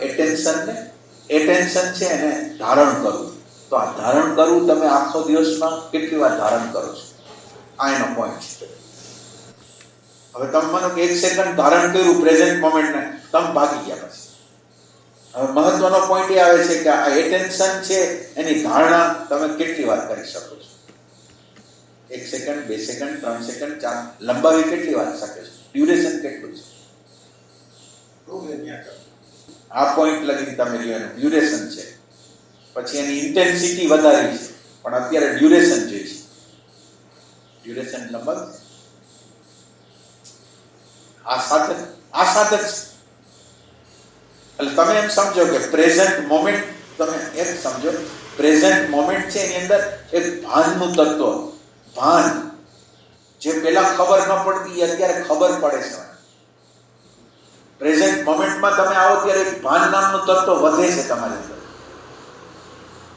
એટેન્શનને attention છે એને ધારણ કરવું. તો આ ધારણ કરવું તમે આખો દિવસમાં કેટલી વાર ધારણ કરો છો? આ એનો પોઈન્ટ છે. હવે તમે માનો એક સેકન્ડ ધારણ કર્યું પ્રેઝન્ટ મોમેન્ટને તમે ભાગી ગયા પછી. હવે મહત્વનો પોઈન્ટ એ આવે છે કે આ એટેન્શન છે એની ધારણા તમે કેટલી વાર કરી શકો છો? એક સેકન્ડ બે સેકન્ડ ત્રણ સેકન્ડ ચાર. લંબાવી કેટલી વાર શકે છે? ડ્યુરેશન કેટલું છે? આ પોઈન્ટ લગી તમે જો એનું ડ્યુરેશન છે. પછી એની ઇન્ટેન્સિટી વધારી છે. પણ અત્યારે ડ્યુરેશન જોઈએ ડ્યુરેશન નંબર આ સાથે આ સાથે એટલે તમે એમ સમજો કે પ્રેઝન્ટ મોમેન્ટ તમે એમ સમજો પ્રેઝન્ટ મોમેન્ટ છે એની અંદર એક ભાનનું તત્વ, ભાન. જે પેલા ખબર ન પડતી, એ અત્યારે ખબર પડે છે. પ્રેઝન્ટ મોમેન્ટમાં તમે આવો ત્યારે ભાન નામનું તત્વ વધે છે તમારી અંદર.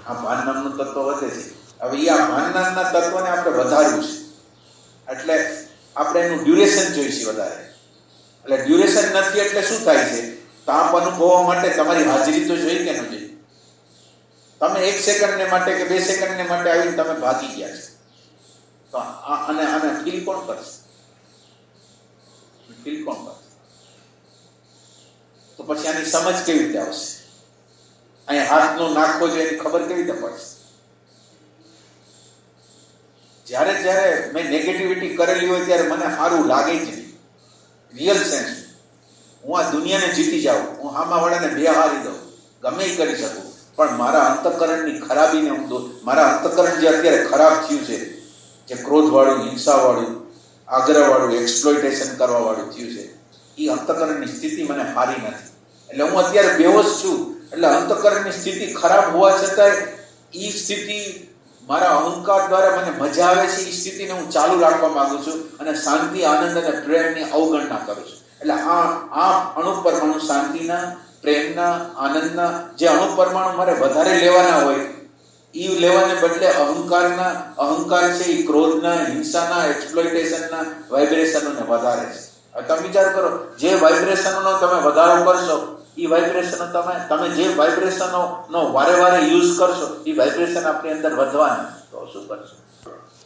આ ભાન નામનું તત્વ વધે છે. હવે એ આ ભાન નામના તત્વને આપણે વધાર્યું છે. એટલે આપણે એનું ડ્યુરેશન જોઈશે વધારે. એટલે ડ્યુરેશન નથી એટલે શું થાય છે? તાપ અનુભવવા માટે તમારી હાજરી તો જોઈ કે ન જોઈ? તમે એક સેકન્ડને માટે કે બે સેકન્ડને માટે આવીને તમે ભાગી ગયા છે. તો આ અને આને ફીલ કોણ કરશે? ફીલ કોણ કરશે? તો પછી આની સમજ કેવી રીતે આવશે? અહીંયા હાથનો નાખવો જોઈએ એની ખબર કેવી રીતે પડશે? જ્યારે જ્યારે મેં નેગેટિવિટી કરેલી હોય ત્યારે મને સારું લાગે જ નહીં રિયલ સેન્સ હું આ દુનિયાને જીતી જાઉં. હું આમાં વાળાને બે હારી દઉં. ગમે એ કરી શકું. પણ મારા અંતકરણની ખરાબીને હું મારા અંતકરણ જે અત્યારે ખરાબ થયું છે, જે ક્રોધવાળું, હિંસાવાળું, આગ્રહવાળું એક્સપ્લોઇટેશન કરવાવાળું થયું છે એ અંતકરણની સ્થિતિ મને હારી નથી. એટલે હું અત્યારે બેહોશ છું. એટલે અંતકરણની સ્થિતિ ખરાબ હોવા છતાંય એ સ્થિતિ મારા અહંકાર દ્વારા મને મજા આવે છે એ સ્થિતિને હું ચાલુ રાખવા માંગુ છું અને શાંતિ, આનંદ અને પ્રેમની અવગણના કરું છું. એટલે આ આ અણુપરમાણુ શાંતિના, પ્રેમના, આનંદના જે અણુપરમાણુ મારે વધારે લેવાના હોય એ લેવાને બદલે અહંકારના, અહંકાર છે એ ક્રોધના, હિંસાના એક્સપ્લોઇટેશનના વાઇબ્રેશનોને વધારે છે. તમે વિચાર કરો, જે વાઇબ્રેશનોનો તમે વધારો કરશો એ વાઇબ્રેશનો તમે તમે જે વાઇબ્રેશનોનો વારે વારે યુઝ કરશો એ વાઇબ્રેશન આપણી અંદર વધવાની તો શું કરશો?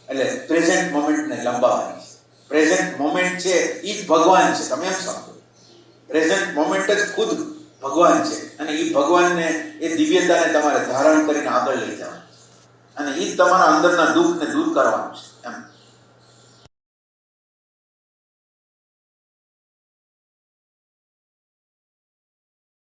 એટલે પ્રેઝન્ટ મોમેન્ટને લંબાવવાની છે. પ્રેઝન્ટ મોમેન્ટ છે એ જ ભગવાન છે, તમે એમ સમજો. પ્રેઝન્ટ મોમેન્ટ જ ખુદ ભગવાન છે, અને એ ભગવાનને એ દિવ્યતાને તમારે ધારણ કરીને આગળ લઈ જવાનું અને એ તમારા અંદરના દુઃખને દૂર કરવાનું છે.